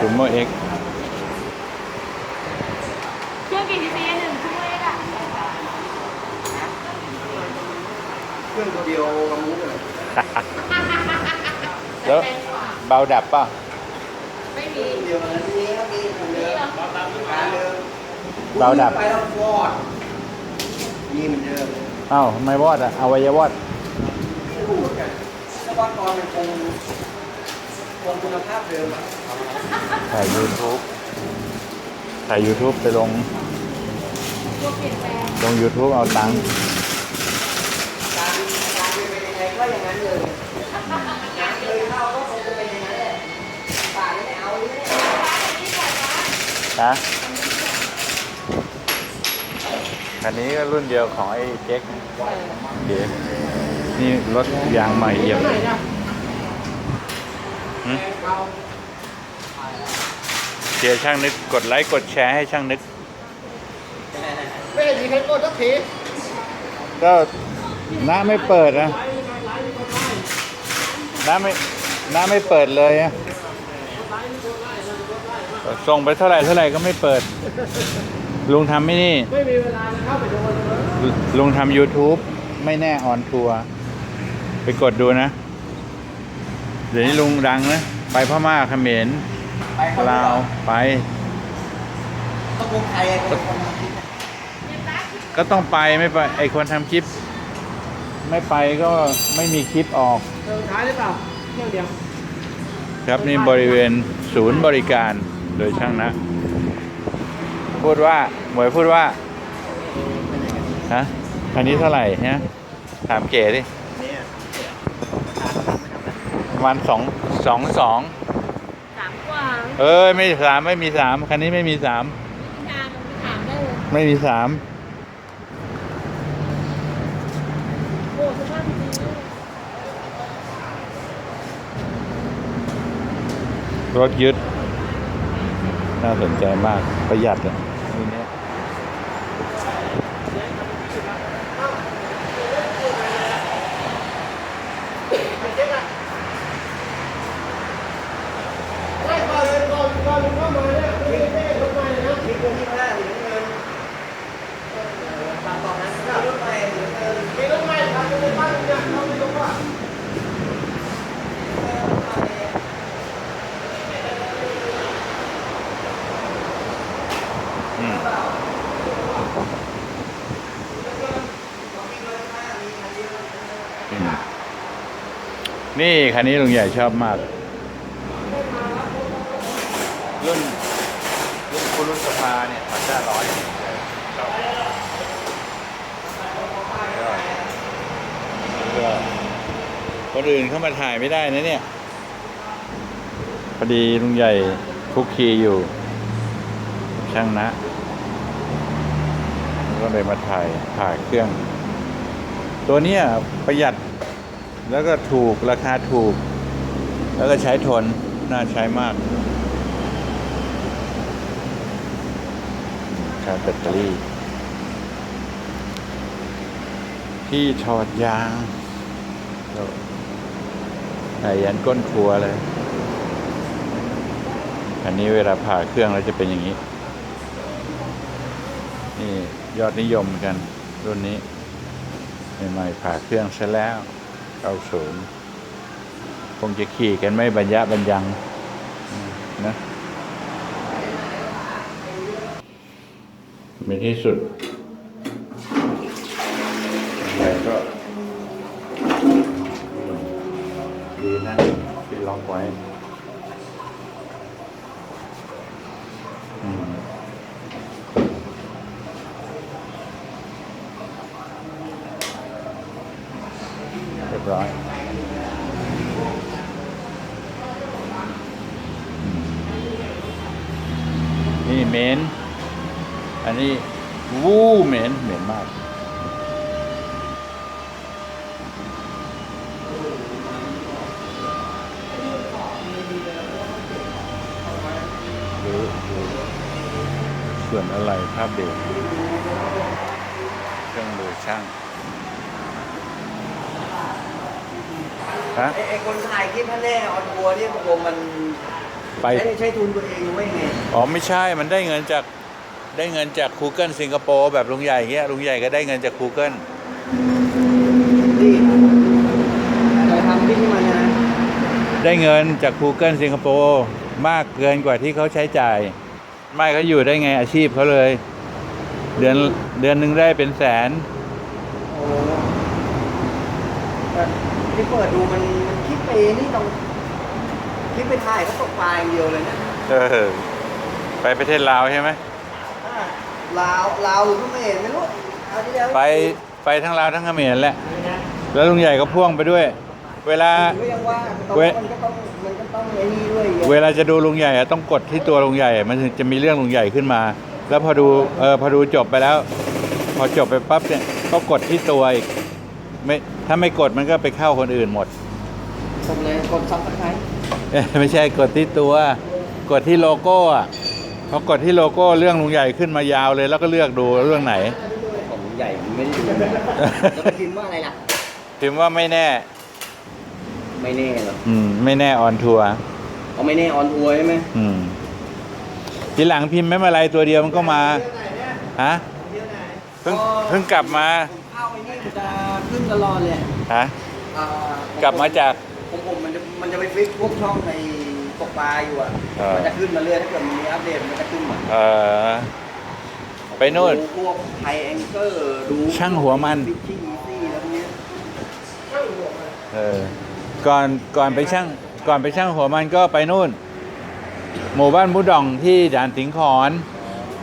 ซูโม่เอ็กเครื่องกี่ซีซีหนึ่งชั่วโมงอะเครื่องตัวเดียวกับมุ้งเลยแล้วเบาดับป่ะไม่มีเดียวกันนั้นมีครับมีเหมือนเดิมกาดิมเบาดับไปแล้ววอดมีเหมือนเดิมอ้าทำไมวอดอะอวัยวอดไม่รู้เหมือนกันแต่ว่ากรมันคง คงคุณภาพเดิมอะถ่าย YouTube ถ่าย YouTube ไปลง ตัวเปลี่ยนแปลงลง YouTube เอาตังค์การการเป็นยังไงก็อย่างนั้นเลยงานเคยเข้าก็คงจะเป็นอย่างนั้นแหละป่าไม่เอาไม่เอานะคันนี้ก็รุ่นเดียวของไอ้เจ๊กเดี๋ยวนี่รถยางใหม่เอี่ยมเลยหึ เชียร์ช่างนึกกดไลค์กดแชร์ให้ช่างนึก ไม่เห็นมีใครกดสักทีก็น้าไม่เปิดนะน้าไม่น้าไม่เปิดเลยอะส่งไปเท่าไหร่เท่าไหร่ก็ไม่เปิด ลุงทำไม่นี่ ไม่มีเวลาเข้าไปดูเลยลุงทำ YouTube ไม่แน่ออนทัวร์ไปกดดูนะ เดี๋ยวนี้ลุงดังนะ ไปพม่าเขมรไปเขาลาวไปต้องวงไทยอะเป็นคนทำคลิปก็ต้องไปไม่ไปไอคนทำคลิป ไม่ไปก็ไม่มีคลิปออกเออท้ายหรือเปล่าเที่ยวเดียวครับนี่บริเวณศูนย์บริการโดยช่างนะ พูดว่าหมวยพูดว่าฮะคันนี้เท่าไหร่ฮะถามเก๋ดิ เนี่ยประมาณสองสองสองสามกว่าเอ้ยไม่สามไม่มีสามคันนี้ไม่มีสามงานถามได้เลยไม่มีสามโอ้สภาพดีรถยึด น่าสนใจมากประหยัดเลยรุ่นเนี้ย ไล่ก่อนเลยก่อนก่อนเข้ามาเนี่ยมีเต้รถไฟ นะมีคนที่ห้าหรือเงินตามต่อนนั้นรถไฟหรือเงินมีรถไฟทำเป็นบ้านเนี่ยเราไม่รู้ว่าอืมอืมนี่คันนี้ลุงใหญ่ชอบมาก รุ่น รุ่นคุรุสภาเนี่ยพันห้าร้อยชอบก็คนอื่นเข้ามาถ่ายไม่ได้นะเนี่ย พอดีลุงใหญ่คุกคีอยู่ ช่างนะ ก็เลยมาถ่ายถ่ายเครื่อง ตัวเนี้ยประหยัดแล้วก็ถูกราคาถูก แล้วก็ใช้ทนน่าใช้มาก ชาร์จแบตเตอรี่ ที่ถอดยางใส่ยันก้นครัวเลย อันนี้เวลาผ่าเครื่องแล้วจะเป็นอย่างนี้ นี่ยอดนิยมกัน รุ่นนี้ใหม่ๆผ่าเครื่องซะแล้วเก้าศูนย์คงจะขี่กันไม่บรรยะบรรยังนะ ในที่สุดอะไรก็ดีนะที่ล็อกไว้เรียบร้อยนี่เมน อันนี้วู้เหม็นเหม็นมากหรือหรือส่วนอะไรภาพเด็กเครื่องมือช่างฮะไอ้ไอ้คนถ่ายคลิปท่านแน่ออนทัวร์เนี่ยตกลงมันไป ใช้ใช้ทุนตัวเองไว้ไง อ๋อ ไม่ใช่มันได้เงินจาก ได้เงินจาก Google สิงคโปร์แบบลุงใหญ่เงี้ยลุงใหญ่ก็ได้เงินจาก Google ที่เราทำที่ที่มันนะได้เงินจาก Google สิงคโปร์มากเกินกว่าที่เขาใช้จ่าย ไม่เขาอยู่ได้ไงอาชีพเขาเลย เดือนเดือนหนึ่งได้เป็นแสนโอ้แต่ที่เปิดดูมันมันคิดไปนี่ต้องคิดไปถ่ายเขาตกปลาอย่างเดียวเลยเนี่ยเออไปประเทศลาวใช่ไหม ลาวลาวหรือเขมรไม่รู้เอาที่แล้วไปไปทั้งลาวทั้งเขมรแหละแล้วลุงใหญ่ก็พ่วงไปด้วย เวลาก็ยังว่าแต่เว้ว่ามันก็ต้องมันก็ต้องไอ้นี่ด้วยเวลาจะดูลุงใหญ่อะต้องกดที่ตัวลุงใหญ่ มันถึงจะมีเรื่องลุงใหญ่ขึ้นมา แล้วพอดูเออพอดูจบไปแล้ว พอจบไปปั๊บเนี่ยก็กดที่ตัวอีกไม่ถ้าไม่กดมันก็ไปเข้าคนอื่นหมด ผมเลยกดซับสไครต์เอ้ยไม่ใช่กดที่ตัว กดที่โลโก้อะ พอกดที่โลโก้เรื่องลุงใหญ่ขึ้นมายาวเลย แล้วก็เลือกดูเรื่องไหน ของใหญ่มันไม่ได้ดูแล้วไปพิมพ์ว่าอะไรล่ะ พิมพ์ว่าไม่แน่ ไม่แน่หรอกอืม ไม่แน่ออนทัวร์เอาไม่แน่ออนทัวร์ใช่ไหมอืม ทีหลังพิมพ์ไม่มาไรตัวเดียวมันก็มาฮะเพิ่งเพิ่งกลับมาเข้าไอ้นี่มันจะขึ้นตลอดเลยฮะอ่ากลับมาจาก ผมผมมันจะมันจะไปฟิกพวกช่องใน ตกปลาอยู่อะเออ มันจะขึ้นมาเรื่อยถ้าเกิดมันมีอัปเดตมันจะขึ้นมาเออ ไปโน่น ดูพวกไทยแองเกอร์ดูช่างหัวมัน ฟิชชิ่งอีซี่แล้วพวกเนี้ยเออ ก่อนก่อนไปช่างก่อนไปช่างหัวมันก็ไปนู่น หมู่บ้านมุดองที่ด่านสิงขอน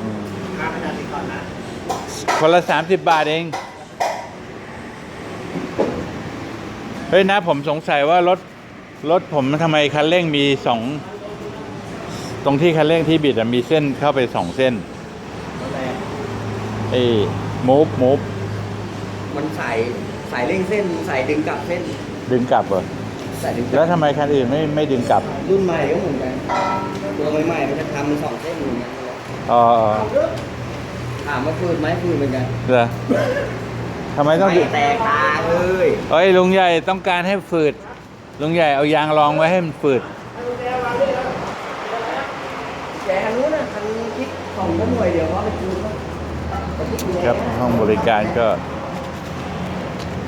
อืมค่าพนันติดก่อนนะคนละสามสิบบาทเอง เฮ้ยนะผมสงสัยว่ารถ รถผมทำไมคันเร่งมีสองตรงที่คันเร่งที่บิดอะมีเส้นเข้าไปสองเส้นอะไรอะไอ้มูฟมูฟมันสายสายเร่งเส้นสายดึงกลับเส้น ดึงกลับเหรอสายดึงกแล้ลัวทำไมคันอื่นไม่ไม่ดึงกลับ รุ่นใหม่ก็เหมือนกันตัวใหม่ๆมันจะทำมันสองเส้นอย่างเงี้ยอ๋อถามว่าฟืนไหมฟืนเหมือนกันเหรอทำไมต้องดึไม่งแตกตาเลยเอ้ยลุงใหญ่ต้องการให้ฝืด ลุงใหญ่เอายางรองไว้ให้มันฝืดแกคันนู้นน่ะคันคิดของก็หน่วยเดียวเพราะเป็นคืนครับห้องบริการก็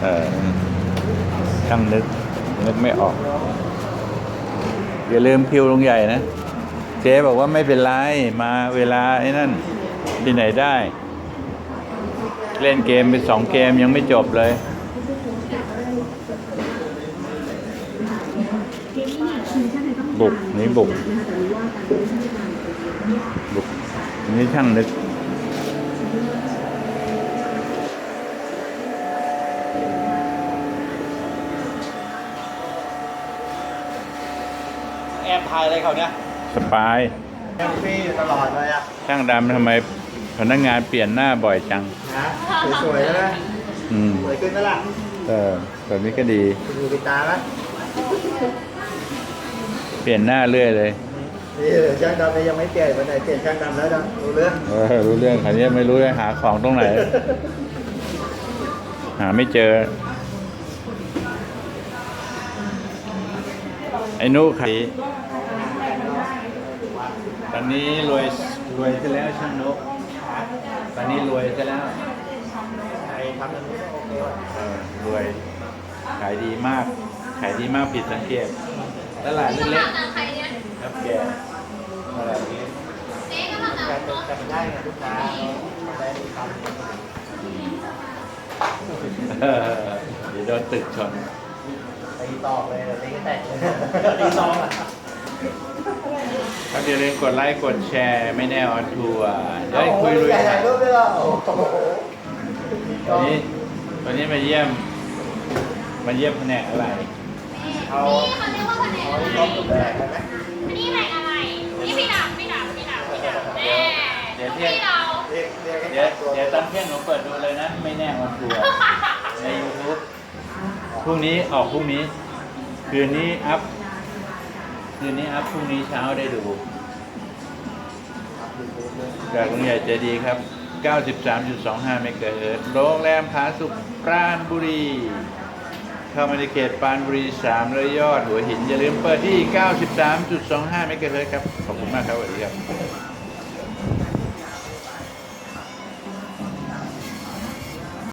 เอ่อช่างนึกนึกไม่ออก อย่าลืมคิวลุงใหญ่นะ เจ๊บอกว่าไม่เป็นไร มาเวลาไอ้นั่นที่ไหนได้ เล่นเกมเป็นสองเกมยังไม่จบเลย บุกนี่บุก บุก นี่ช่างนึกแอบถ่ายอะไรเขาเนี่ยสปายแอบฟี่ตลอดเลยอะช่างดำทำไมพนักงานเปลี่ยนหน้าบ่อยจังนะสวยๆใช่ไหมอืมสวยขึ้นแล้วล่ะเออแบบนี้ก็ดีดูปิดตาไหมเปลี่ยนหน้าเรื่อยเลยนี่เหลือช่างดำยังไม่เปลี่ยนวันไหนเปลี่ยนช่างดำแล้วนะรู้เรื่องเออรู้เรื่องคันนี้ไม่รู้จะหาของตรงไหน หาไม่เจอ ไอ้นุขายตอนนี้รวยรวยซะแล้วช่างนุตอนนี้รวยซะแล้วใครทำอย่างนี้ก็โอเคว่ะเออรวยขายดีมาก ขายดีมากผิดสังเกต ตลาดเล็กๆครับแกตลาดนี้แต่แต่มันได้ไงลูกค้าได้ทำเออเดี๋ยวโดนตึกชนตีตอกเลยตีแตกเลยตีซองอะครับอย่าลืมกดไลค์กดแชร์ไม่แน่ออนทัวร์ได้คุยลุยถ่ายรูปด้วยเหรอโอ้โหวันนี้วันนี้มาเยี่ยม มาเยี่ยมแผนกอะไรเอานี่เขา เรียกว่าแผนกเอาอะไรที่ต้องแตกไหมนี่แผนกอะไร นี่พี่ดาบพี่ดาบพี่ดาบพี่ดาบแน่เดี๋ยวเที่ยง พี่เราเรียกเรียกให้เดี๋ยวตัวเดี๋ยวตอนเที่ยงหนูเปิดดูเลยนะ ไม่แน่ออนทัวใน YouTube พรุ่งนี้ออกพรุ่งนี้ คืนนี้อัพ คืนนี้อัพพรุ่งนี้เช้าได้ดูจากลุงใหญ่ใจดีครับ 93.25 เมกะเฮิรตซ์โรงแรมผาสุกปราณบุรี เข้ามาในเขตปานบุรี3ระยอดหัวหินอย่าลืมเปิดที่ 93.25 เมกะเฮิรตซ์ครับ ขอบคุณมากครับสวัสดีครับ